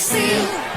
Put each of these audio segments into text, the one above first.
imbecil.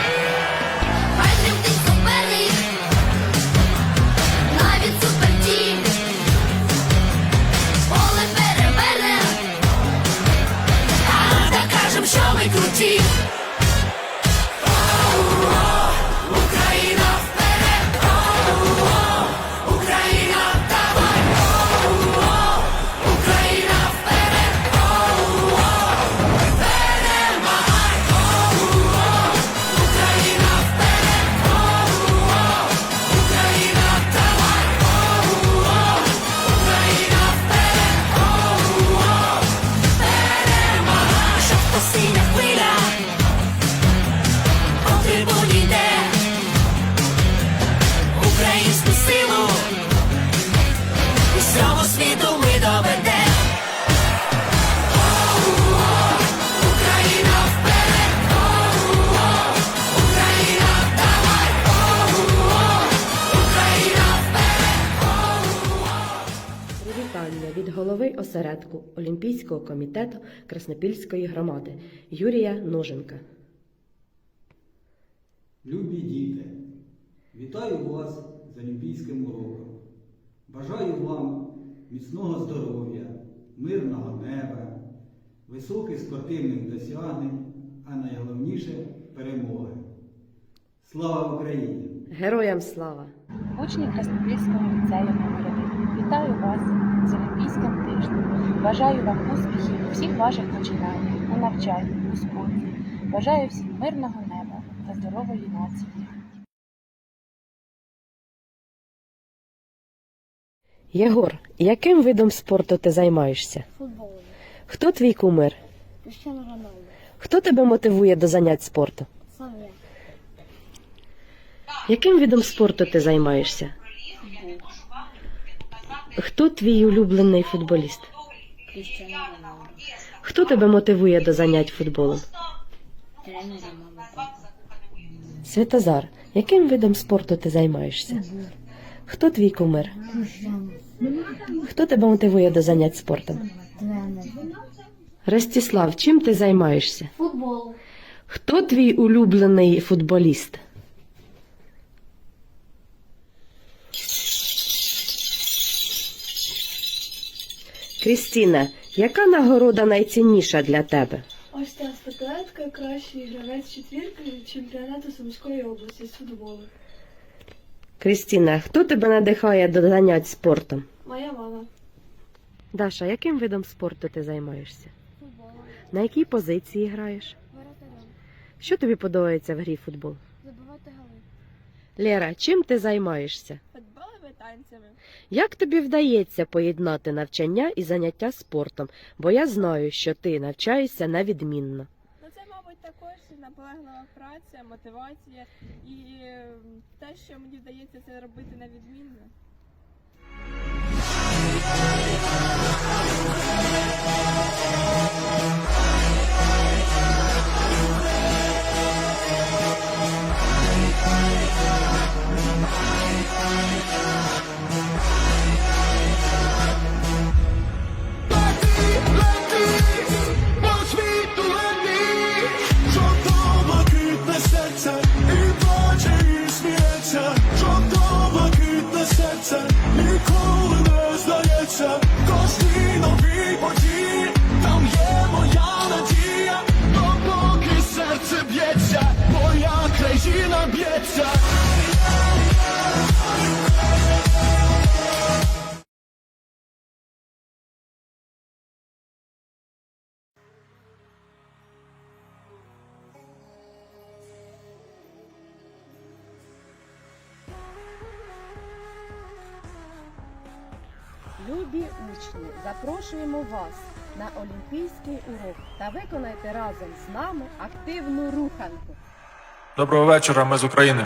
Осередку Олімпійського комітету Краснопільської громади Юрія Ноженка. Любі діти, вітаю вас з Олімпійським уроком. Бажаю вам міцного здоров'я, мирного неба, високих спортивних досягнень, а найголовніше перемоги. Слава Україні! Героям слава! Учні Краснопільського ліцею номер 1 Вітаю вас з Олімпійським тижнем. Бажаю вам успіхів у всіх ваших починаннях, у навчанні, у спорті. Бажаю всім мирного неба та здорової нації. Єгор, яким видом спорту ти займаєшся? Футболом. Хто твій кумир? Cristiano Ronaldo. Хто тебе мотивує до занять спорту? Яким видом спорту ти займаєшся? Хто твій улюблений футболіст? Хто тебе мотивує до занять футболом? Святозар, яким видом спорту ти займаєшся? Хто твій кумир? Хто тебе мотивує до занять спортом? Ростислав, чим ти займаєшся? Футбол. Хто твій улюблений футболіст? Крістіна, яка нагорода найцінніша для тебе? Ось ця статуетка кращий гравець четвірки чемпіонату Сумської області з футболу. Крістіна, хто тебе надихає до занять спортом? Моя мама. Даша, яким видом спорту ти займаєшся? Футболом. На якій позиції граєш? Воротарем. Що тобі подобається в грі футбол? Забивати голи. Лера, чим ти займаєшся? Футболами танцями. Як тобі вдається поєднати навчання і заняття спортом? Бо я знаю, що ти навчаєшся на відмінно. Ну, це, мабуть, також наполеглива праця, мотивація і е, те, що мені вдається це робити на відмінно. Любі учні, запрошуємо вас на олімпійський урок та виконайте разом з нами активну руханку. Доброго вечора, ми з України.